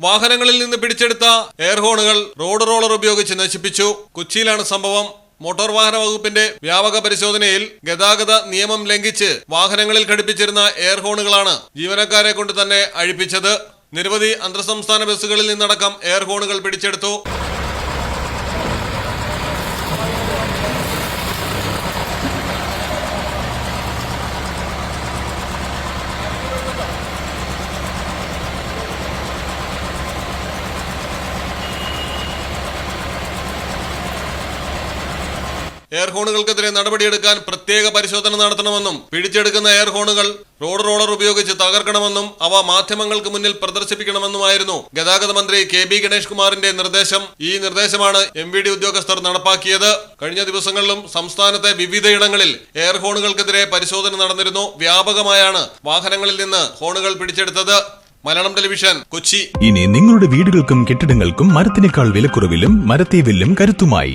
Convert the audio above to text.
വാഹനങ്ങളിൽ നിന്ന് പിടിച്ചെടുത്ത എയർ ഹോണുകൾ റോഡ് റോളർ ഉപയോഗിച്ച് നശിപ്പിച്ചു. കൊച്ചിയിലാണ് സംഭവം. മോട്ടോർ വാഹന വകുപ്പിന്റെ വ്യാപക പരിശോധനയിൽ ഗതാഗത നിയമം ലംഘിച്ച് വാഹനങ്ങളിൽ ഘടിപ്പിച്ചിരുന്ന എയർ ഹോണുകളാണ് ജീവനക്കാരെ കൊണ്ട് തന്നെ അഴിപ്പിച്ചത്. നിരവധി അന്തർ സംസ്ഥാന ബസ്സുകളിൽ നിന്നടക്കം എയർ ഹോണുകൾ പിടിച്ചെടുത്തു. എയർ ഹോണുകൾക്കെതിരെ നടപടിയെടുക്കാൻ പ്രത്യേക പരിശോധന നടത്തണമെന്നും പിടിച്ചെടുക്കുന്ന എയർ ഹോണുകൾ റോഡ് റോളർ ഉപയോഗിച്ച് തകർക്കണമെന്നും അവ മാധ്യമങ്ങൾക്ക് മുന്നിൽ പ്രദർശിപ്പിക്കണമെന്നുമായിരുന്നു. ഗതാഗത മന്ത്രി കെ ബി ഗണേഷ് കുമാറിന്റെ നിർദ്ദേശം. ഈ നിർദ്ദേശമാണ് എം വി ഡി ഉദ്യോഗസ്ഥർ നടപ്പാക്കിയത്. കഴിഞ്ഞ ദിവസങ്ങളിലും സംസ്ഥാനത്തെ വിവിധയിടങ്ങളിൽ എയർ ഹോണുകൾക്കെതിരെ പരിശോധന നടന്നിരുന്നു. വ്യാപകമായാണ് വാഹനങ്ങളിൽ നിന്ന് ഹോണുകൾ പിടിച്ചെടുത്തത്. മലയാളം ടെലിവിഷൻ കൊച്ചി. ഇനി നിങ്ങളുടെ വീടുകൾക്കും കെട്ടിടങ്ങൾക്കും മരത്തിനേക്കാൾ വിലക്കുറവിലും മരത്തെ വില്ലും കരുത്തുമായി.